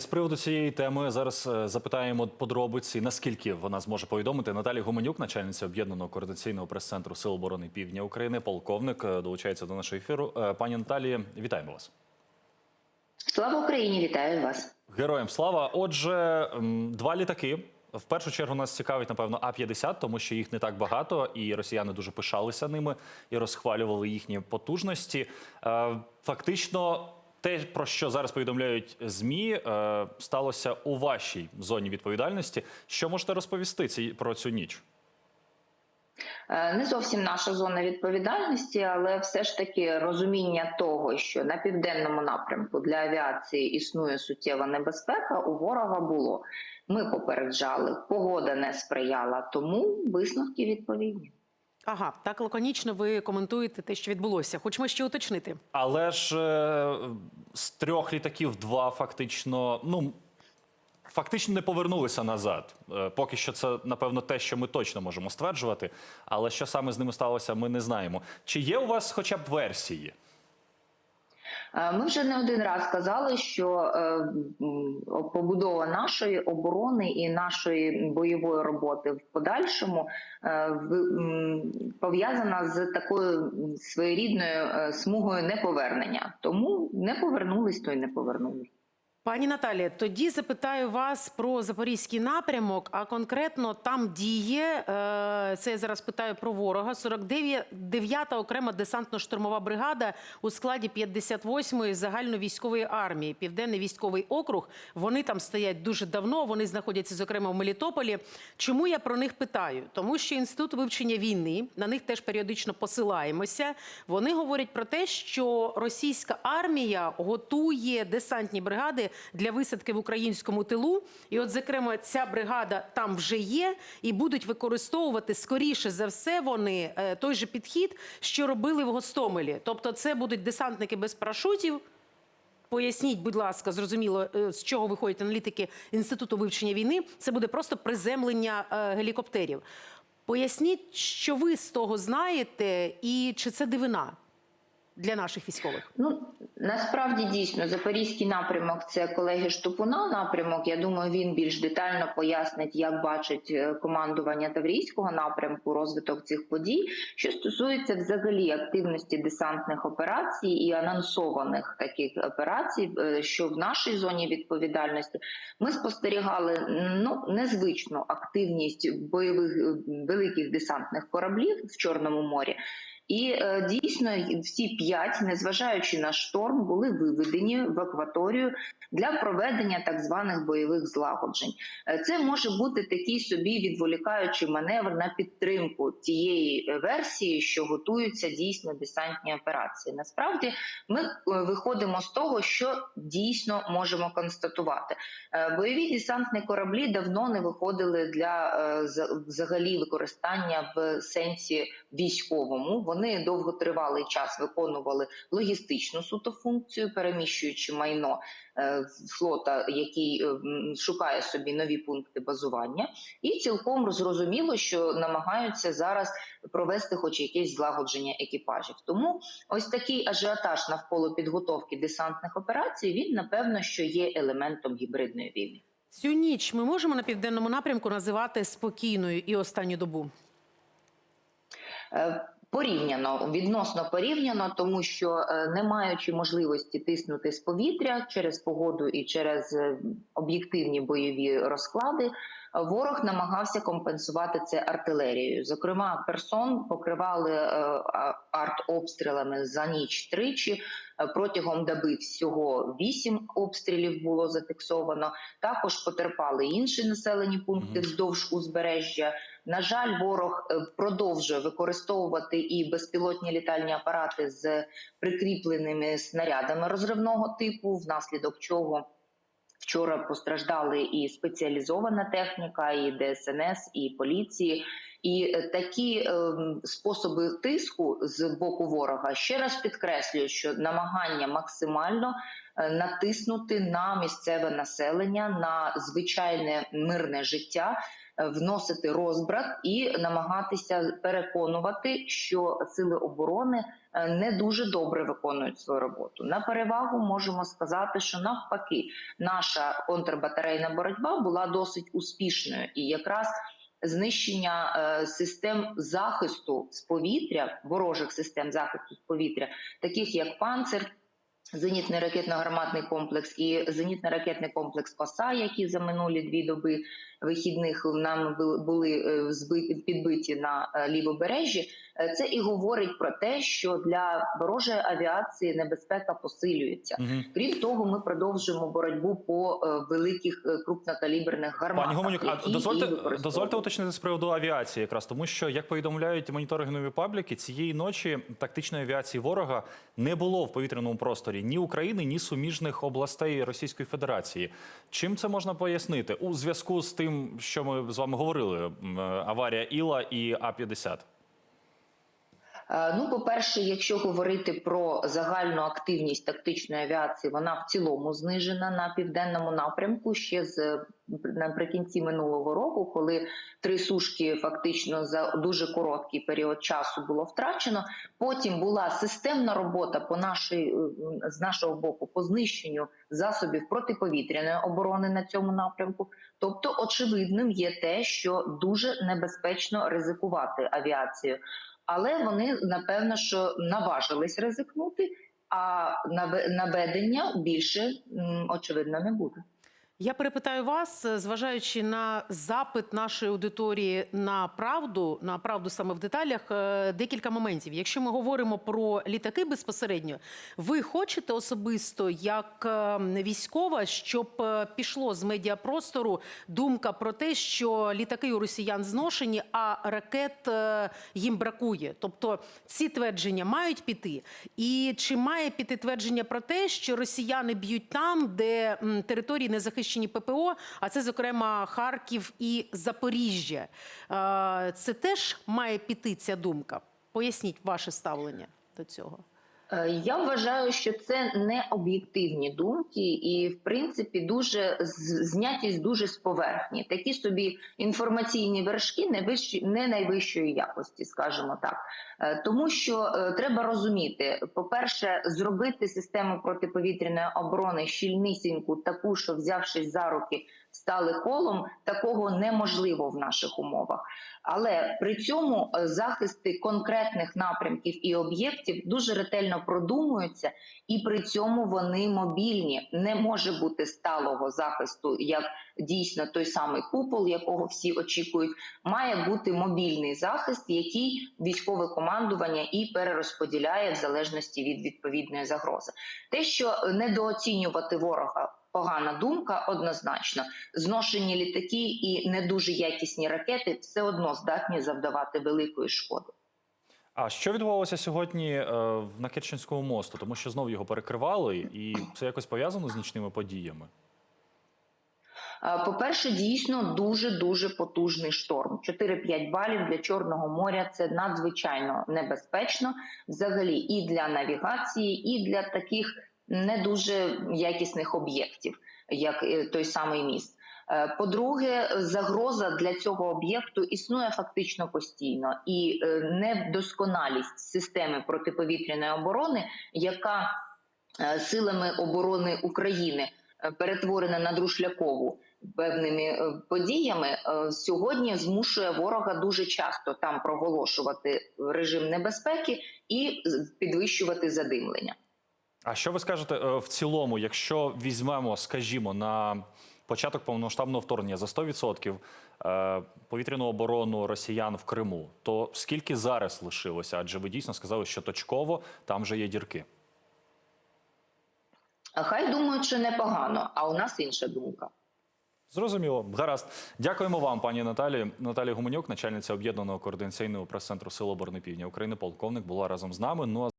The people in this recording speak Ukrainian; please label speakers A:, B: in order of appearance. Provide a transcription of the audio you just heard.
A: З приводу цієї теми зараз е, запитаємо подробиці, наскільки вона зможе повідомити. Наталі Гуменюк, начальниця об'єднаного координаційного прес-центру Сил оборони Півдня України, полковник, е, долучається до нашого ефіру. Е, Пані Наталі, вітаємо вас.
B: Слава Україні! Вітаю вас.
A: Героям слава. Отже, два літаки. В першу чергу нас цікавить, напевно, А-50, тому що їх не так багато, і росіяни дуже пишалися ними і розхвалювали їхні потужності. Фактично, те, про що зараз повідомляють ЗМІ, е, сталося у вашій зоні відповідальності. Що можете розповісти про цю ніч?
B: Е, Не зовсім наша зона відповідальності, але все ж таки розуміння того, що на південному напрямку для авіації існує суттєва небезпека, у ворога було. Ми попереджали, погода не сприяла, тому висновки відповідні.
C: Ага, так лаконічно ви коментуєте те, що відбулося. Хочемо ще уточнити.
A: Але ж е, з трьох літаків два фактично, ну фактично не повернулися назад. Е, поки що це напевно те, що ми точно можемо стверджувати. Але що саме з ними сталося, ми не знаємо. Чи є у вас хоча б версії?
B: Е, Ми вже не один раз казали, що е, побудова нашої оборони і нашої бойової роботи в подальшому е, пов'язана з такою своєрідною смугою неповернення. Тому не повернулись, то й не повернулись.
C: Пані Наталі, тоді запитаю вас про запорізький напрямок, а конкретно там діє, е, це я зараз питаю про ворога, 49-та окрема десантно-штурмова бригада у складі 58-ї загальновійськової армії, Південний військовий округ. Вони там стоять дуже давно, вони знаходяться, зокрема, в Мелітополі. Чому я про них питаю? Тому що Інститут вивчення війни, на них теж періодично посилаємося. Вони говорять про те, що російська армія готує десантні бригади для висадки в українському тилу. І, от, зокрема, ця бригада там вже є, і будуть використовувати скоріше за все вони е, той же підхід, що робили в Гостомелі. Тобто, це будуть десантники без парашутів. Поясніть, будь ласка, зрозуміло, е, з чого виходять аналітики Інституту вивчення війни. Це буде просто приземлення е, гелікоптерів. Поясніть, що ви з того знаєте, і чи це дивина для наших військових?
B: Ну насправді дійсно запорізький напрямок це колеги Штупуна. Напрямок. Я думаю, він більш детально пояснить, як бачить е, командування Таврійського напрямку розвиток цих подій. Що стосується взагалі активності десантних операцій і анонсованих таких операцій, е, що в нашій зоні відповідальності ми спостерігали ну незвичну активність бойових е, великих десантних кораблів в Чорному морі. І е, дійсно всі п'ять, незважаючи на шторм, були виведені в акваторію для проведення так званих бойових злагоджень. Е, Це може бути такий собі відволікаючий маневр на підтримку тієї е, версії, що готуються дійсно десантні операції. Насправді ми виходимо з того, що дійсно можемо констатувати. Бойові десантні кораблі давно не виходили для взагалі використання в сенсі військовому. Вони довготривалий час виконували логістичну суто функцію, переміщуючи майно е, флота, який е, шукає собі нові пункти базування, і цілком зрозуміло, що намагаються зараз провести хоч якесь злагодження екіпажів. Тому ось такий ажіотаж навколо підготовки десантних операцій він напевно що є елементом гібридної війни.
C: Цю ніч ми можемо на південному напрямку називати спокійною і останню добу.
B: Е, Порівняно відносно порівняно, тому що е, не маючи можливості тиснути з повітря через погоду і через е, об'єктивні бойові розклади, ворог намагався компенсувати це артилерією. Зокрема, Херсон покривали е, артобстрілами за ніч тричі. Е, Протягом доби всього вісім обстрілів було зафіксовано. Також потерпали інші населені пункти вздовж узбережжя. На жаль, ворог е, продовжує використовувати і безпілотні літальні апарати з прикріпленими снарядами розривного типу, внаслідок чого вчора постраждали і спеціалізована техніка, і ДСНС, і поліції. І е, такі е, способи тиску з боку ворога ще раз підкреслюю, що намагання максимально е, натиснути на місцеве населення, на звичайне мирне життя. Вносити розбрат і намагатися переконувати, що сили оборони е, не дуже добре виконують свою роботу. На перевагу можемо сказати, що навпаки, наша контрбатарейна боротьба була досить успішною, і якраз знищення е, систем захисту з повітря, ворожих систем захисту з повітря, таких як панцир. Зенітний ракетно-гарматний комплекс і зенітно-ракетний комплекс ПАСА, які за минулі дві доби вихідних нам бу- були е, підбиті на е, лівобережжі. Е, Це і говорить про те, що для ворожої авіації небезпека посилюється.
A: Мгм.
B: Крім того, ми продовжуємо боротьбу по великих крупнокаліберних гарматах.
A: Пані Гуменюк, а дозвольте, дозвольте уточнити з приводу авіації, якраз тому, що як повідомляють моніторингові пабліки, цієї ночі тактичної авіації ворога не було в повітряному просторі ні України, ні суміжних областей Російської Федерації. Чим це можна пояснити у зв'язку з тим, що ми з вами говорили? е, Аварія Іла і А 50
B: Е, Ну, по-перше, якщо говорити про загальну активність тактичної авіації, вона в цілому знижена на південному напрямку ще з наприкінці минулого року, коли три сушки фактично за дуже короткий період часу було втрачено. Потім була системна робота по нашій е, з нашого боку по знищенню засобів протиповітряної оборони на цьому напрямку. Тобто, очевидним є те, що дуже небезпечно ризикувати авіацією але вони напевно що наважились ризикнути, а наве- наведення більше очевидно не буде.
C: Я перепитаю вас, е, зважаючи на запит нашої аудиторії на правду, на правду саме в деталях, е, декілька моментів. Якщо ми говоримо про літаки безпосередньо, ви хочете особисто, як е, військова, щоб пішло з медіапростору думка про те, що літаки у росіян зношені, а ракет їм бракує. Тобто ці твердження мають піти. І чи має піти твердження про те, що росіяни б'ють там, де території не захищені ППО, а це, зокрема, Харків і Запоріжжя. Е, Це теж має піти ця думка. Поясніть ваше ставлення до цього.
B: Е, Я вважаю, що це не об'єктивні думки, і в принципі дуже знятість дуже з поверхні. Такі собі інформаційні вершки не вищі, не найвищої якості, скажімо так. Е, Тому що е, треба розуміти, по-перше, зробити систему протиповітряної оборони щільнісіньку, таку, що взявшись за руки, стали колом, такого неможливо в наших умовах. Але при цьому е, захисти конкретних напрямків і об'єктів дуже ретельно продумуються, і при цьому вони мобільні. Не може бути сталого захисту, як дійсно той самий купол, якого всі очікують. Має бути мобільний захист, який військове командування і перерозподіляє в залежності від відповідної загрози. Те, що недооцінювати ворога. Погана думка, однозначно. Зношені літаки і не дуже якісні ракети все одно здатні завдавати великої шкоди.
A: А що відбувалося сьогодні е, на Керченському мосту? Тому що знов його перекривали, і це якось пов'язано з нічними подіями.
B: Е, По-перше, дійсно дуже дуже потужний шторм. 4-5 балів для Чорного моря це надзвичайно небезпечно, взагалі, і для навігації, і для таких не дуже якісних об'єктів, як е, той самий міст. Е, По-друге, загроза для цього об'єкту існує фактично постійно, і е, недосконалість системи протиповітряної оборони, яка силами оборони України перетворена на друшлякову певними подіями, сьогодні змушує ворога дуже часто там проголошувати режим небезпеки і підвищувати задимлення.
A: А що ви скажете е, в цілому, якщо візьмемо, скажімо, на початок повномасштабного вторгнення за 100% е, повітряну оборону росіян в Криму, то скільки зараз лишилося? Адже ви дійсно сказали, що точково там вже є дірки.
B: А Хай думають, що непогано, а у нас інша думка.
A: Зрозуміло, гаразд. Дякуємо вам, пані Наталі. Наталія Гуменюк, начальниця об'єднаного координаційного прес-центру Сил оборони Півдня України, полковник, була разом з нами. Ну а